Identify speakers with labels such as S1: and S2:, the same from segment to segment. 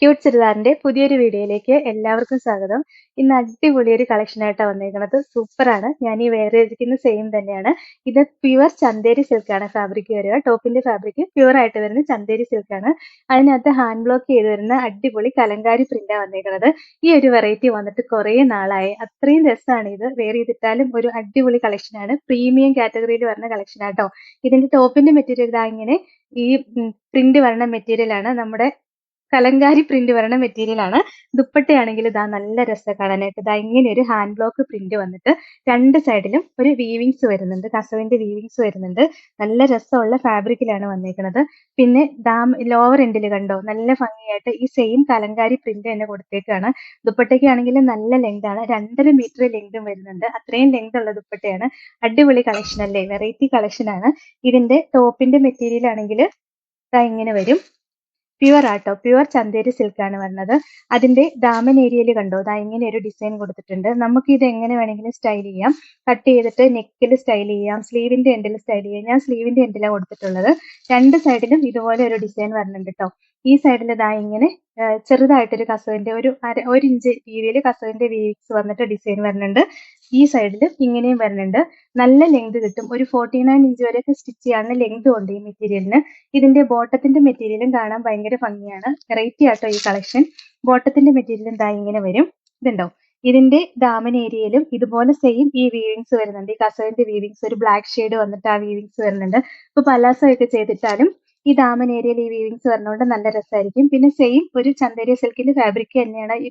S1: cute ചുരിദാറിന്റെ പുതിയൊരു വീഡിയോയിലേക്ക് എല്ലാവർക്കും സ്വാഗതം ഇന്ന് അടിപൊളി ഒരു കളക്ഷനായിട്ടാണ് വന്നിരിക്കുന്നത് സൂപ്പറാണ് ഞാൻ ഈ വേറെ ഇരിക്കുന്ന സെയിം തന്നെയാണ് ഇത് പ്യുവർ ചന്തേരി സിൽക്കാണ് ഫാബ്രിക് വരിക ടോപ്പിന്റെ ഫാബ്രിക് പ്യുവർ ആയിട്ട് വരുന്ന ചന്തേരി സിൽക്കാണ് അതിനകത്ത് ഹാൻഡ് ബ്ലോക്ക് ചെയ്ത് വരുന്ന അടിപൊളി കലങ്കാരി പ്രിന്റാണ് വന്നിരിക്കുന്നത് ഈ ഒരു വെറൈറ്റി വന്നിട്ട് കുറെ നാളായി അത്രയും രസമാണ് ഇത് വേറെ ചെയ്തിട്ടാലും ഒരു അടിപൊളി കളക്ഷനാണ് പ്രീമിയം കാറ്റഗറിയിൽ വരുന്ന കളക്ഷനാട്ടോ ഇതിന്റെ ടോപ്പിന്റെ മെറ്റീരിയൽ ഇതാ ഇങ്ങനെ ഈ പ്രിന്റ് വരുന്ന മെറ്റീരിയലാണ് നമ്മുടെ കലങ്കാരി പ്രിന്റ് വരണ മെറ്റീരിയൽ ആണ് ദുപ്പട്ടയാണെങ്കിൽ ഇതാ നല്ല രസ കാണാനായിട്ട് ഇതാ ഇങ്ങനെ ഒരു ഹാൻഡ് ബ്ലോക്ക് പ്രിന്റ് വന്നിട്ട് രണ്ട് സൈഡിലും ഒരു വീവിങ്സ് വരുന്നുണ്ട് കസവിന്റെ വീവിങ്സ് വരുന്നുണ്ട് നല്ല രസമുള്ള ഫാബ്രിക്കിലാണ് വന്നേക്കുന്നത് പിന്നെ ഡാം ലോവർ എൻഡിൽ കണ്ടോ നല്ല ഭംഗിയായിട്ട് ഈ സെയിം കലങ്കാരി പ്രിന്റ് തന്നെ കൊടുത്തേക്കാണ് ദുപ്പട്ടയ്ക്കാണെങ്കിൽ നല്ല ലെങ്ത് ആണ് രണ്ടര മീറ്റർ ലെങ്തും വരുന്നുണ്ട് അത്രയും ലെങ്ത് ഉള്ള ദുപ്പട്ടയാണ് അടിപൊളി കളക്ഷൻ അല്ലേ വെറൈറ്റി കളക്ഷൻ ആണ് ഇതിന്റെ ടോപ്പിന്റെ മെറ്റീരിയൽ ആണെങ്കിൽ ഇങ്ങനെ വരും പ്യുവർ ആട്ടോ പ്യുവർ ചന്തേരി സിൽക്കാണ് വരുന്നത് അതിന്റെ ദാമൻ ഏരിയയിൽ കണ്ടോ ദാ ഇങ്ങനെ ഒരു ഡിസൈൻ കൊടുത്തിട്ടുണ്ട് നമുക്ക് ഇത് എങ്ങനെ വേണമെങ്കിലും സ്റ്റൈൽ ചെയ്യാം കട്ട് ചെയ്തിട്ട് നെക്കിൽ സ്റ്റൈൽ ചെയ്യാം സ്ലീവിന്റെ എൻഡിൽ സ്റ്റൈൽ ചെയ്യാം ഞാൻ സ്ലീവിന്റെ എൻഡിലാണ് കൊടുത്തിട്ടുള്ളത് രണ്ട് സൈഡിലും ഇതുപോലെ ഒരു ഡിസൈൻ വരുന്നുണ്ട് കേട്ടോ ഈ സൈഡിൽ ഇതാ ഇങ്ങനെ ചെറുതായിട്ടൊരു കസവിന്റെ ഒരു അര ഒരു ഇഞ്ച് രീതിയിൽ കസവിന്റെ വേവ്സ് വന്നിട്ട് ഡിസൈൻ വരുന്നുണ്ട് ഈ സൈഡിൽ ഇങ്ങനെയും വരുന്നുണ്ട് നല്ല ലെങ്ത് കിട്ടും ഒരു ഫോർട്ടി നയൻ ഇഞ്ച് വരെയൊക്കെ സ്റ്റിച്ച് ചെയ്യാവുന്ന ലെങ്ത് ഉണ്ട് ഈ മെറ്റീരിയലിന് ഇതിന്റെ ബോട്ടത്തിന്റെ മെറ്റീരിയലും കാണാൻ ഭയങ്കര ഭംഗിയാണ് വെറൈറ്റി ആട്ടോ ഈ കളക്ഷൻ ബോട്ടത്തിന്റെ മെറ്റീരിയൽ എന്താ ഇങ്ങനെ വരും ഇതുണ്ടോ ഇതിന്റെ ദാമൻ ഏരിയയിലും ഇതുപോലെ സെയിം ഈ വീവിങ്സ് വരുന്നുണ്ട് ഈ കസവിന്റെ വീവിങ്സ് ഒരു ബ്ലാക്ക് ഷെയ്ഡ് വന്നിട്ട് ആ വീവിങ്സ് വരുന്നുണ്ട് ഇപ്പൊ പലാസോ ഒക്കെ ചെയ്തിട്ടാലും ഈ ദാമൻ ഏരിയയിൽ ഈ വീവിങ്സ് വരണോണ്ട് നല്ല രസമായിരിക്കും പിന്നെ സെയിം ഒരു ചന്തേരി സിൽക്കിന്റെ ഫാബ്രിക് തന്നെയാണ് ഈ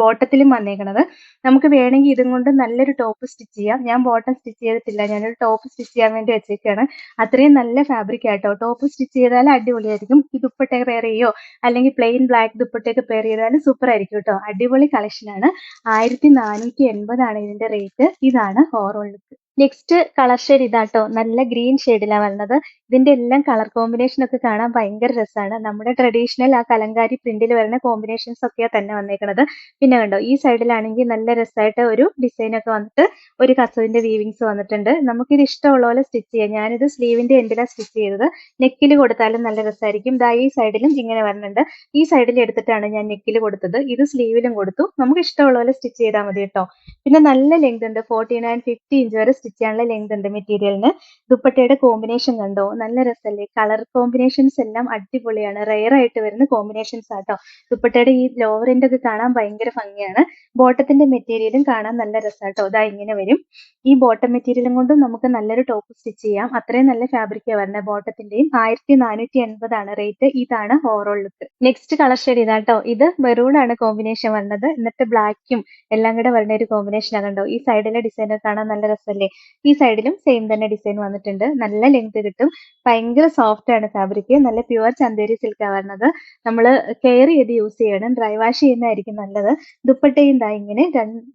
S1: ബോട്ടത്തിലും വന്നേക്കണത് നമുക്ക് വേണമെങ്കിൽ ഇതും കൊണ്ട് നല്ലൊരു ടോപ്പ് സ്റ്റിച്ച് ചെയ്യാം ഞാൻ ബോട്ടം സ്റ്റിച്ച് ചെയ്തിട്ടില്ല ഞാനൊരു ടോപ്പ് സ്റ്റിച്ച് ചെയ്യാൻ വേണ്ടി വെച്ചേക്കാണ് അത്രയും നല്ല ഫാബ്രിക് ആട്ടോ ടോപ്പ് സ്റ്റിച്ച് ചെയ്താൽ അടിപൊളിയായിരിക്കും ഈ ദുപ്പട്ട പെയർ ചെയ്യോ അല്ലെങ്കിൽ പ്ലെയിൻ ബ്ലാക്ക് ദുപ്പട്ടയൊക്കെ പെയർ ചെയ്താലും സൂപ്പർ ആയിരിക്കും കേട്ടോ അടിപൊളി കളക്ഷനാണ് ആയിരത്തി നാനൂറ്റി എൺപതാണ് ഇതിന്റെ റേറ്റ് ഇതാണ് overall look next colour shade ഇതാട്ടോ നല്ല ഗ്രീൻ ഷെയ്ഡിലാണ് വന്നത് ഇതിന്റെ എല്ലാം കളർ കോമ്പിനേഷൻ ഒക്കെ കാണാൻ ഭയങ്കര രസമാണ് നമ്മുടെ ട്രഡീഷണൽ ആ കലങ്കാരി പ്രിന്റിൽ വരുന്ന കോമ്പിനേഷൻസ് ഒക്കെയാ തന്നെ വന്നേക്കുന്നത് പിന്നെ കണ്ടോ ഈ സൈഡിലാണെങ്കിൽ നല്ല രസമായിട്ട് ഒരു ഡിസൈൻ ഒക്കെ വന്നിട്ട് ഒരു കസവിന്റെ വീവിങ്സ് വന്നിട്ടുണ്ട് നമുക്കിത് ഇഷ്ടമുള്ള പോലെ സ്റ്റിച്ച് ചെയ്യാം ഞാനിത് സ്ലീവിന്റെ എന്തിലാണ് സ്റ്റിച്ച് ചെയ്തത് നെക്കിൽ കൊടുത്താലും നല്ല രസമായിരിക്കും ദാ ഈ സൈഡിലും ഇങ്ങനെ വരുന്നുണ്ട് ഈ സൈഡിൽ എടുത്തിട്ടാണ് ഞാൻ നെക്കിൽ കൊടുത്തത് ഇത് സ്ലീവിലും കൊടുത്തു നമുക്ക് ഇഷ്ടമുള്ള പോലെ സ്റ്റിച്ച് ചെയ്താൽ മതി കേട്ടോ പിന്നെ നല്ല ലെങ്ത് ഉണ്ട് ഫോർട്ടി നയൻ ഫിഫ്റ്റി ഇഞ്ച് വരെ സ്റ്റിച്ച് ചെയ്യാനുള്ള ലെങ്ത് ഉണ്ട് മെറ്റീരിയലിന് ദുപ്പട്ടയുടെ കോമ്പിനേഷൻ കണ്ടോ നല്ല രസമല്ലേ കളർ കോമ്പിനേഷൻസ് എല്ലാം അടിപൊളിയാണ് റെയർ ആയിട്ട് വരുന്ന കോമ്പിനേഷൻസ് ആട്ടോ ദുപ്പട്ടയുടെ ഈ ലോവറിന്റെ ഒക്കെ കാണാൻ ഭയങ്കര ഭംഗിയാണ് ബോട്ടത്തിന്റെ മെറ്റീരിയലും കാണാൻ നല്ല രസമാട്ടോ അതാ ഇങ്ങനെ വരും ഈ ബോട്ടം മെറ്റീരിയലും കൊണ്ടും നമുക്ക് നല്ലൊരു ടോപ്പ് സ്റ്റിച്ച് ചെയ്യാം അത്രയും നല്ല ഫാബ്രിക്കാണ് വരുന്നത് ബോട്ടത്തിന്റെയും ആയിരത്തി നാനൂറ്റി എൺപതാണ് റേറ്റ് ഇതാണ് overall look next colour shade ഇതാട്ടോ ഇത് മെറൂൺ ആണ് കോമ്പിനേഷൻ വരുന്നത് എന്നിട്ട് ബ്ലാക്കും എല്ലാം കൂടെ വരുന്ന ഒരു കോമ്പിനേഷൻ ആകണ്ടോ ഈ സൈഡിലെ ഡിസൈനൊക്കെ കാണാൻ നല്ല രസമല്ലേ ഈ സൈഡിലും സെയിം തന്നെ ഡിസൈൻ വന്നിട്ടുണ്ട് നല്ല ലെങ്ത് കിട്ടും ഭയങ്കര സോഫ്റ്റ് ആണ് ഫാബ്രിക് നല്ല പ്യുവർ ചന്തേരി സിൽക്കാണ് വരുന്നത് നമ്മൾ കെയർ ചെയ്ത് യൂസ് ചെയ്യണം ഡ്രൈ വാഷ് ചെയ്യുന്നതായിരിക്കും നല്ലത് ദുപ്പട്ടയും ദാ ഇങ്ങനെ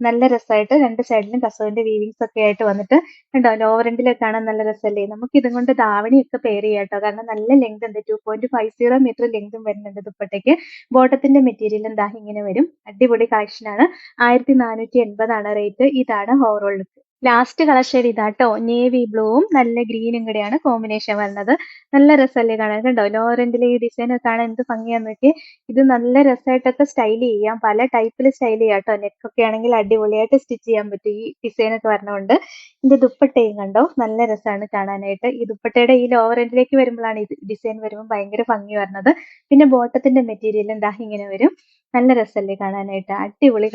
S1: നല്ല രസമായിട്ട് രണ്ട് സൈഡിലും കസവിന്റെ വീവിങ്സ് ഒക്കെ ആയിട്ട് വന്നിട്ട് കണ്ടോ ലോവർ എൻഡിലൊക്കെ കാണാൻ നല്ല രസമല്ലേ നമുക്ക് ഇതും കൊണ്ട് ധാവണിയൊക്കെ പെയർ ചെയ്യാം കേട്ടോ കാരണം നല്ല ലെങ്ത് ഉണ്ട് two point five zero metre ലെങ്തും വരുന്നുണ്ട് ദുപ്പട്ടയ്ക്ക് ബോട്ടത്തിന്റെ മെറ്റീരിയലും ദാ ഇങ്ങനെ വരും അടിപൊളി കളക്ഷനാണ് ആയിരത്തി നാനൂറ്റി എൺപതാണ് റേറ്റ് ഇതാണ് overall look last colour shade ഇതാട്ടോ നേവി ബ്ലൂവും നല്ല ഗ്രീനും കൂടെയാണ് കോമ്പിനേഷൻ വരുന്നത് നല്ല രസമല്ലേ കാണാൻ കണ്ടോ ലോറന്റിലെ ഈ ഡിസൈൻ ഒക്കെ കാണാൻ എന്ത് ഭംഗിയാന്ന് നോക്കിയേ ഇത് നല്ല രസമായിട്ടൊക്കെ സ്റ്റൈൽ ചെയ്യാം പല ടൈപ്പിൽ സ്റ്റൈൽ ചെയ്യാം കേട്ടോ നെക്കൊക്കെ ആണെങ്കിൽ അടിപൊളിയായിട്ട് സ്റ്റിച്ച് ചെയ്യാൻ പറ്റും ഈ ഡിസൈൻ ഒക്കെ വരണോണ്ട് ഇതിന്റെ ദുപ്പട്ടയും കണ്ടോ നല്ല രസമാണ് കാണാനായിട്ട് ഈ ദുപ്പട്ടയുടെ ഈ ലോറന്റിലേക്ക് വരുമ്പോഴാണ് ഇത് ഡിസൈൻ വരുമ്പോൾ ഭയങ്കര ഭംഗി വരുന്നത് പിന്നെ ബോട്ടത്തിന്റെ മെറ്റീരിയൽ എന്താ ഇങ്ങനെ വരും നല്ല രസമല്ലേ കാണാനായിട്ട് അടിപൊളി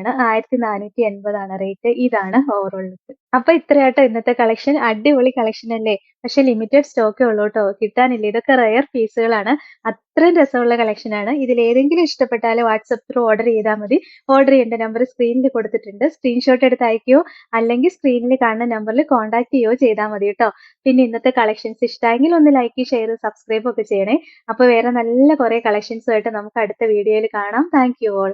S1: ആണ് ആയിരത്തി നാനൂറ്റി എൺപതാണ് റേറ്റ് ഇതാണ് ഓവറോൾ ലുക്ക് അപ്പൊ ഇത്രയാട്ടോ ഇന്നത്തെ കളക്ഷൻ അടിപൊളി കളക്ഷൻ അല്ലേ പക്ഷെ ലിമിറ്റഡ് സ്റ്റോക്കേ ഉള്ളൂ കേട്ടോ കിട്ടാനില്ല ഇതൊക്കെ റയർ പീസുകളാണ് അത്രയും രസമുള്ള കളക്ഷൻ ആണ് ഇതിൽ ഏതെങ്കിലും ഇഷ്ടപ്പെട്ടാൽ വാട്സപ്പ് ത്രൂ ഓർഡർ ചെയ്താൽ മതി ഓർഡർ ചെയ്യേണ്ട നമ്പർ സ്ക്രീനിൽ കൊടുത്തിട്ടുണ്ട് സ്ക്രീൻഷോട്ട് എടുത്ത് അയക്കുകയോ അല്ലെങ്കിൽ സ്ക്രീനിൽ കാണുന്ന നമ്പറിൽ കോൺടാക്ട് ചെയ്യുകയോ ചെയ്താൽ മതി കേട്ടോ പിന്നെ ഇന്നത്തെ കളക്ഷൻസ് ഇഷ്ടമെങ്കിൽ ഒന്ന് ലൈക്ക് ഷെയർ സബ്സ്ക്രൈബ് ഒക്കെ ചെയ്യണേ അപ്പോൾ വേറെ നല്ല കുറെ കളക്ഷൻസുമായിട്ട് നമുക്ക് അടുത്ത വീഡിയോയിൽ കാണാം താങ്ക് യു ഓൾ